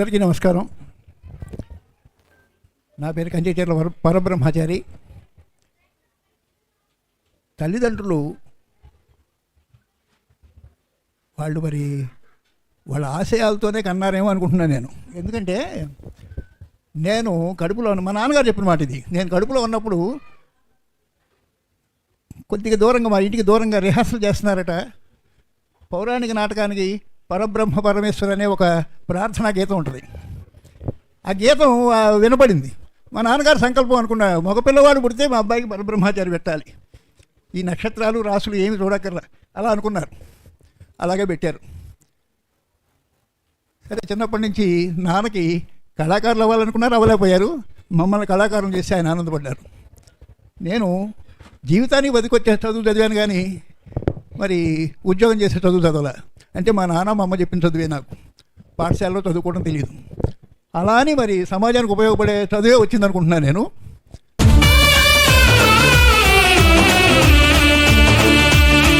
అందరికీ నమస్కారం. నా పేరు కంచేచర్ల వర పరబ్రహ్మచారి. తల్లిదండ్రులు వాళ్ళు మరి వాళ్ళ ఆశయాలతోనే కన్నారేమో అనుకుంటున్నాను నేను. ఎందుకంటే నేను కడుపులో ఉన్న మా నాన్నగారు చెప్పిన మాట ఇది. నేను కడుపులో ఉన్నప్పుడు కొద్దిగా దూరంగా మా ఇంటికి దూరంగా రిహార్సల్ చేస్తున్నారట. పౌరాణిక నాటకానికి పరబ్రహ్మ పరమేశ్వరు అనే ఒక ప్రార్థనా గీతం ఉంటుంది. ఆ గీతం వినపడింది మా నాన్నగారు సంకల్పం అనుకున్న మగపిల్లవాడు పుడితే మా అబ్బాయికి పరబ్రహ్మచారి పెట్టాలి. ఈ నక్షత్రాలు రాసులు ఏమి చూడక్కర్లా. అలా అనుకున్నారు. అలాగే పెట్టారు. సరే చిన్నప్పటి నుంచి నాన్నకి కళాకారులు అవ్వాలనుకున్నారు అవ్వలేకపోయారు. మమ్మల్ని కళాకారం చేసి ఆయన ఆనందపడ్డారు. నేను జీవితానికి బతికొచ్చే చదువు చదివాను కానీ మరి ఉద్యోగం చేసే చదువు చదవలే. అంటే మా నాన్న మా అమ్మ చెప్పిన చదువే నాకు. పాఠశాలలో చదువుకోవడం తెలియదు అలా అని మరి సమాజానికి ఉపయోగపడే చదువే వచ్చింది అనుకుంటున్నాను నేను.